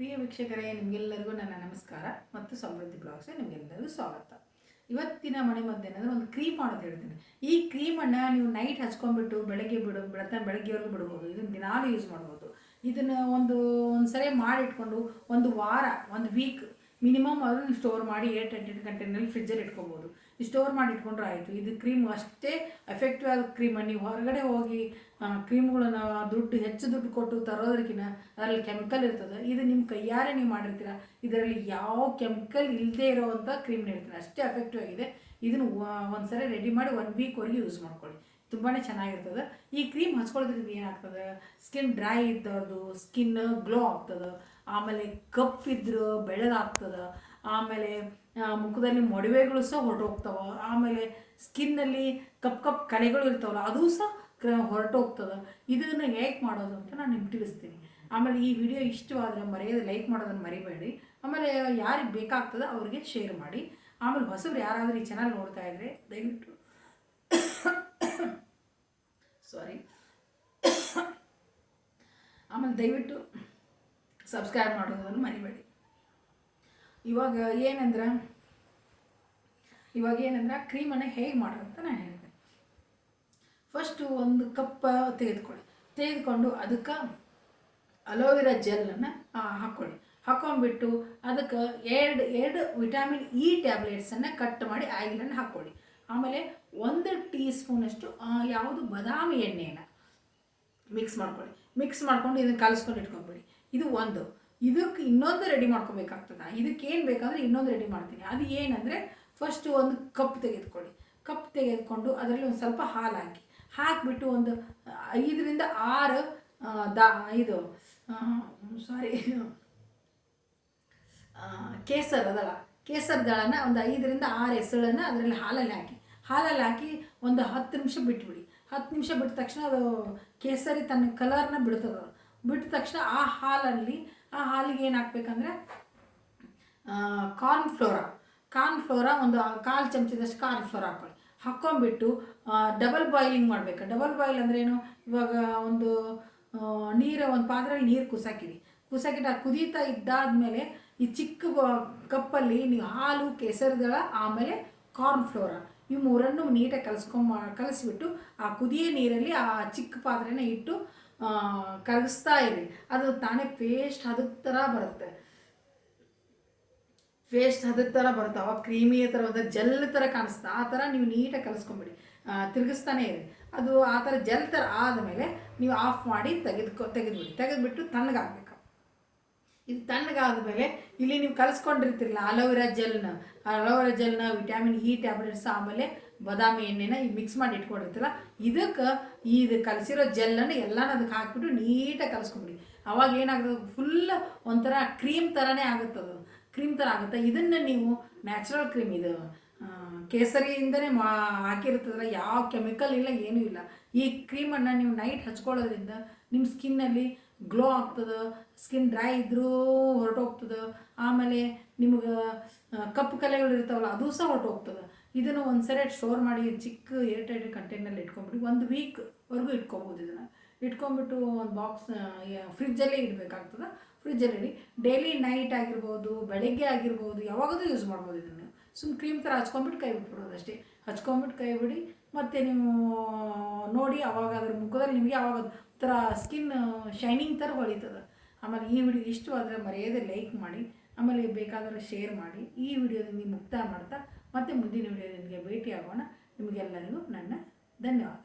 ಪ್ರಿಯ ವೀಕ್ಷಕರೇ, ನಿಮಗೆಲ್ಲರಿಗೂ ನನ್ನ ನಮಸ್ಕಾರ ಮತ್ತು ಸಮೃದ್ಧಿ ಬ್ಲಾಗ್ಸ್ಗೆ ನಿಮಗೆಲ್ಲರಿಗೂ ಸ್ವಾಗತ. ಇವತ್ತಿನ ಮನೆ ಮದ್ದು ಏನಂದ್ರೆ ಒಂದು ಕ್ರೀಮ್ ಮಾಡೋದು ಹೇಳ್ತೀನಿ. ಈ ಕ್ರೀಮನ್ನು ನೀವು ನೈಟ್ ಹಚ್ಕೊಂಡ್ಬಿಟ್ಟು ಬೆಳಗ್ಗೆ ಬಿಡು ಬೆಳತ ಬೆಳಗ್ಗೆವರೆಗೂ ಬಿಡ್ಬೋದು. ಇದನ್ನು ದಿನಾಲು ಯೂಸ್ ಮಾಡ್ಬೋದು. ಇದನ್ನು ಒಂದು ಒಂದು ಸರಿ ಮಾಡಿಟ್ಕೊಂಡು ಒಂದು ವಾರ, ಒಂದು ವೀಕ್ ಮಿನಿಮಮ್ ಅದನ್ನು ಸ್ಟೋರ್ ಮಾಡಿ ಏಟ್ ಎಂಟು ಗಂಟೆನಲ್ಲಿ ಫ್ರಿಜ್ಜಲ್ಲಿ ಇಟ್ಕೊಬೋದು. ಸ್ಟೋರ್ ಮಾಡಿ ಇಟ್ಕೊಂಡ್ರೆ ಆಯಿತು. ಇದು ಕ್ರೀಮ್ ಅಷ್ಟೇ ಎಫೆಕ್ಟಿವ್ ಆದ ಕ್ರೀಮ್ ನೀವು ಹೊರಗಡೆ ಹೋಗಿ ಕ್ರೀಮ್ಗಳನ್ನ ದುಡ್ಡು, ಹೆಚ್ಚು ದುಡ್ಡು ಕೊಟ್ಟು ತರೋದಕ್ಕಿಂತ ಅದರಲ್ಲಿ ಕೆಮಿಕಲ್ ಇರ್ತದೆ. ಇದು ನಿಮ್ಮ ಕೈಯಾರೆ ನೀವು ಮಾಡಿರ್ತೀರ. ಇದರಲ್ಲಿ ಯಾವ ಕೆಮಿಕಲ್ ಇಲ್ಲದೆ ಇರೋವಂಥ ಕ್ರೀಮ್ ಹೇಳ್ತೀನಿ ಅಷ್ಟೇ ಎಫೆಕ್ಟಿವ್ ಆಗಿದೆ. ಇದನ್ನು ಒಂದ್ಸರಿ ರೆಡಿ ಮಾಡಿ ಒನ್ ವೀಕ್ವರೆಗೆ ಯೂಸ್ ಮಾಡ್ಕೊಳ್ಳಿ. ತುಂಬಾ ಚೆನ್ನಾಗಿರ್ತದೆ. ಈ ಕ್ರೀಮ್ ಹಚ್ಕೊಳ್ಳೋದ್ರಿಂದ ಏನಾಗ್ತದೆ? ಸ್ಕಿನ್ ಡ್ರೈ ಇದ್ದವ್ರದ್ದು ಸ್ಕಿನ್ ಗ್ಲೋ ಆಗ್ತದೆ. ಆಮೇಲೆ ಕಪ್ಪಿದ್ರೆ ಬೆಳಗಾಗ್ತದೆ ಆಮೇಲೆ ಮುಖದಲ್ಲಿ ಮೊಡವೆಗಳು ಸಹ ಹೊರಟೋಗ್ತವೆ. ಆಮೇಲೆ ಸ್ಕಿನ್ನಲ್ಲಿ ಕಪ್ ಕಪ್ ಕಲೆಗಳು ಇರ್ತಾವಲ್ಲ, ಅದು ಸಹ ಕ್ರ, ಹೊರಟೋಗ್ತದೆ. ಇದನ್ನು ಹೇಗೆ ಮಾಡೋದು ಅಂತ ನಾನು ನಿಮ್ಗೆ ತಿಳಿಸ್ತೀನಿ. ಆಮೇಲೆ ಈ ವಿಡಿಯೋ ಇಷ್ಟವಾದರೆ ಮರೆಯೋದು ಲೈಕ್ ಮಾಡೋದನ್ನು ಮರಿಬೇಡಿ. ಆಮೇಲೆ ಯಾರಿಗೆ ಬೇಕಾಗ್ತದೆ ಅವರಿಗೆ ಶೇರ್ ಮಾಡಿ. ಆಮೇಲೆ ಹೊಸಬ್ರು ಯಾರಾದರೂ ಈ ಚಾನಲ್ ನೋಡ್ತಾ ಇದ್ದರೆ ದಯವಿಟ್ಟು ಸಾರಿ ಆಮೇಲೆ ದಯವಿಟ್ಟು ಸಬ್ಸ್ಕ್ರೈಬ್ ಮಾಡೋದನ್ನು ಮರಿಬೇಡಿ. ಇವಾಗ ಏನಂದ್ರೆ? ಇವಾಗ ಏನಂದ್ರೆ ಕ್ರೀಮನ್ನು ಹೇಗೆ ಮಾಡೋದಂತ ನಾನು ಹೇಳಿದೆ. ಫಸ್ಟು ಒಂದು ಕಪ್ ತೆಗೆದುಕೊಳ್ಳಿ. ತೆಗೆದುಕೊಂಡು ಅದಕ್ಕೆ ಅಲೋವೆರಾ ಜೆಲ್ಲನ್ನು ಹಾಕ್ಕೊಳ್ಳಿ ಹಾಕೊಂಡ್ಬಿಟ್ಟು ಅದಕ್ಕೆ ಎರಡು ಎರಡು ವಿಟಾಮಿನ್ ಇ ಟ್ಯಾಬ್ಲೆಟ್ಸನ್ನು ಕಟ್ ಮಾಡಿ ಆಯಿಲನ್ನು ಹಾಕ್ಕೊಳ್ಳಿ ಆಮೇಲೆ ಒಂದು ಟೀ ಸ್ಪೂನಷ್ಟು ಯಾವುದು ಬಾದಾಮಿ ಎಣ್ಣೆಯನ್ನು ಮಿಕ್ಸ್ ಮಾಡ್ಕೊಳ್ಳಿ. ಮಿಕ್ಸ್ ಮಾಡ್ಕೊಂಡು ಇದನ್ನು ಕಲಸ್ಕೊಂಡು ಇಟ್ಕೊಂಡ್ಬಿಡಿ. ಇದು ಒಂದು. ಇದಕ್ಕೆ ಇನ್ನೊಂದು ರೆಡಿ ಮಾಡ್ಕೋಬೇಕಾಗ್ತದೆ? ಇದಕ್ಕೆ ಏನು ಬೇಕಂದ್ರೆ ಇನ್ನೊಂದು ರೆಡಿ ಮಾಡ್ತೀನಿ. ಅದು ಏನಂದರೆ ಫಸ್ಟು ಒಂದು ಕಪ್ ತೆಗೆದುಕೊಳ್ಳಿ. ಕಪ್ ತೆಗೆದುಕೊಂಡು ಅದರಲ್ಲಿ ಒಂದು ಸ್ವಲ್ಪ ಹಾಲು ಹಾಕಿ. ಹಾಕಿಬಿಟ್ಟು ಒಂದು ಐದರಿಂದ ಆರು ದಾ, ಇದು ಸಾರಿ ಕೇಸರ್ ಅದಲ್ಲ. ಕೇಸರ್ ದಳನ ಒಂದು ಐದರಿಂದ ಆರು ಹೆಸಳನ್ನು ಅದರಲ್ಲಿ ಹಾಲಲ್ಲಿ ಹಾಕಿ. ಹಾಲಲ್ಲಿ ಹಾಕಿ ಒಂದು ಹತ್ತು ನಿಮಿಷ ಬಿಟ್ಬಿಡಿ. ಹತ್ತು ನಿಮಿಷ ಬಿಟ್ಟ ತಕ್ಷಣ ಅದು ಕೇಸರಿ ತನ್ನ ಕಲರ್ನ ಬಿಡ್ತದ. ಬಿಟ್ಟ ತಕ್ಷಣ ಆ ಹಾಲಲ್ಲಿ ಆ ಹಾಲಿಗೆ ಏನು ಹಾಕ್ಬೇಕಂದ್ರೆ ಕಾರ್ನ್ ಫ್ಲೋರಾ ಕಾರ್ನ್ ಫ್ಲೋರ ಒಂದು ಕಾಲು ಚಮಚದಷ್ಟು ಕಾರ್ನ್ ಫ್ಲೋರ್ ಹಾಕ್ಕೊಳ್ಳಿ. ಹಾಕ್ಕೊಂಬಿಟ್ಟು ಡಬಲ್ ಬಾಯ್ಲಿಂಗ್ ಮಾಡಬೇಕು. ಡಬಲ್ ಬಾಯ್ಲ್ ಅಂದ್ರೇನು ಇವಾಗ ಒಂದು ನೀರು ಒಂದು ಪಾತ್ರೆಯಲ್ಲಿ ನೀರು ಕುಸಾಕಿಡಿ ಕುಸಾಕಿಟ್ಟು ಅದು ಕುದೀತಾ ಇದ್ದಾದ್ಮೇಲೆ ಈ ಚಿಕ್ಕ ಕಪ್ಪಲ್ಲಿ ನೀವು ಹಾಲು, ಕೆಸರುದಳ, ಆಮೇಲೆ ಕಾರ್ನ್ ಫ್ಲೋರಾ ಈ ಮೂರನ್ನು ನೀಟಾಗಿ ಕಲಿಸ್ಕೊಂಬ ಕಲಿಸ್ಬಿಟ್ಟು ಆ ಕುದಿಯ ನೀರಲ್ಲಿ ಆ ಚಿಕ್ಕ ಪಾತ್ರೆನ ಇಟ್ಟು ಕರಗಿಸ್ತಾ ಇರಿ ಅದು ತಾನೇ ಪೇಸ್ಟ್ ಹದಕ್ ಥರ ಬರುತ್ತೆ. ಪೇಸ್ಟ್ ಹದಕ್ ಥರ ಬರುತ್ತೆ. ಅವಾಗ ಕ್ರೀಮಿ ಥರ ಜೆಲ್ ಥರ ಕಾಣಿಸ್ತಾ ಆ ಥರ ನೀವು ನೀಟಾಗಿ ಕಲಿಸ್ಕೊಂಬಿಡಿ. ತಿರುಗಿಸ್ತಾನೆ ಇರಿ ಅದು ಆ ಥರ ಜೆಲ್ ಥರ ಆದಮೇಲೆ ನೀವು ಆಫ್ ಮಾಡಿ ತೆಗೆದುಕೊ, ತೆಗೆದುಬಿಡಿ. ತೆಗೆದುಬಿಟ್ಟು ತಣ್ಣಗಾಗಬೇಕು ಇದು ತಣ್ಣಗಾದ್ಮೇಲೆ ಇಲ್ಲಿ ನೀವು ಕಲಿಸ್ಕೊಂಡಿರ್ತಿರಲ್ಲ, ಅಲೋವೆರಾ ಜೆಲ್ನ ಅಲೋವೆರಾ ಜೆಲ್ನ ವಿಟಾಮಿನ್ ಇ ಟ್ಯಾಬ್ಲೆಟ್ಸ್ ಆಮೇಲೆ ಬಾದಾಮಿ ಎಣ್ಣೆನ ಈಗ ಮಿಕ್ಸ್ ಮಾಡಿ ಇಟ್ಕೊಂಡಿರ್ತಲ್ಲ ಇದಕ್ಕೆ ಇದು ಕಲಸಿರೋ ಜೆಲ್ಲನ್ನು ಎಲ್ಲನೂ ಅದಕ್ಕೆ ಹಾಕಿಬಿಟ್ಟು ನೀಟಾಗಿ ಕಲಿಸ್ಕೊಂಬಿಡಿ. ಅವಾಗ ಏನಾಗ್ತದೆ ಫುಲ್ ಒಂಥರ ಕ್ರೀಮ್ ಥರನೇ ಅದು. ಕ್ರೀಮ್ ಥರ ಆಗುತ್ತೆ. ಇದನ್ನು ನೀವು ನ್ಯಾಚುರಲ್ ಕ್ರೀಮ್ ಇದು ಕೇಸರಿಯಿಂದನೇ ಮಾ ಹಾಕಿರ್ತದಲ್ಲ ಯಾವ ಕೆಮಿಕಲ್ ಇಲ್ಲ, ಏನೂ ಇಲ್ಲ. ಈ ಕ್ರೀಮನ್ನು ನೀವು ನೈಟ್ ಹಚ್ಕೊಳ್ಳೋದ್ರಿಂದ ನಿಮ್ಮ ಸ್ಕಿನ್ನಲ್ಲಿ ಗ್ಲೋ ಆಗ್ತದೆ ಸ್ಕಿನ್ ಡ್ರೈ ಇದ್ದರೂ ಹೊರಟೋಗ್ತದೆ. ಆಮೇಲೆ ನಿಮಗೆ ಕಪ್ಪು ಕಲೆಗಳು ಇರ್ತಾವಲ್ಲ, ಅದು ಸಹ ಹೊರಟೋಗ್ತದೆ. ಇದನ್ನು ಒಂದು ಸರಿ ಸ್ಟೋರ್ ಮಾಡಿ ಚಿಕ್ಕ ಏರ್ಟೈಟ್ ಕಂಟೈನಲ್ಲಿ ಇಟ್ಕೊಂಬಿಡಿ ಒಂದು ವೀಕ್ವರೆಗೂ ಇಟ್ಕೊಬೋದು ಇದನ್ನು. ಇಟ್ಕೊಂಬಿಟ್ಟು ಒಂದು ಬಾಕ್ಸ್ ಫ್ರಿಜ್ಜಲ್ಲೇ ಇಡಬೇಕಾಗ್ತದೆ. ಫ್ರಿಜ್ಜಲ್ಲಿ ಇಡಿ. ಡೈಲಿ ನೈಟ್ ಆಗಿರ್ಬೋದು, ಬೆಳಗ್ಗೆ ಆಗಿರ್ಬೋದು, ಯಾವಾಗಲೂ ಯೂಸ್ ಮಾಡ್ಬೋದು ಇದನ್ನು. ಸುಮ್ಮನೆ ಕ್ರೀಮ್ ಥರ ಹಚ್ಕೊಂಬಿಟ್ಟು ಕೈ ಬಿಟ್ಬಿಡೋದು ಅಷ್ಟೇ. ಹಚ್ಕೊಂಬಿಟ್ಟು ಕೈ ಬಿಡಿ. ಮತ್ತು ನೀವು, ನೋಡಿ ಅವಾಗ ಅದ್ರ ಮುಖದಲ್ಲಿ ನಿಮಗೆ ಅವಾಗ ಒಂಥರ ಸ್ಕಿನ್ ಶೈನಿಂಗ್ ಥರ ಹೊಳಿತದೆ. ಆಮೇಲೆ ಈ ವಿಡಿಯೋ ಇಷ್ಟವಾದರೆ ಮರೆಯದೆ ಲೈಕ್ ಮಾಡಿ. ಆಮೇಲೆ ಬೇಕಾದರೆ ಶೇರ್ ಮಾಡಿ. ಈ ವಿಡಿಯೋದಿಂದ ಮುಕ್ತಾಯ ಮಾಡ್ತಾ ಮತ್ತೆ ಮುಂದಿನ ವಿಡಿಯೋದೊಂದಿಗೆ ಭೇಟಿ ಆಗೋಣ ನಿಮಗೆಲ್ಲರಿಗೂ ನನ್ನ ಧನ್ಯವಾದ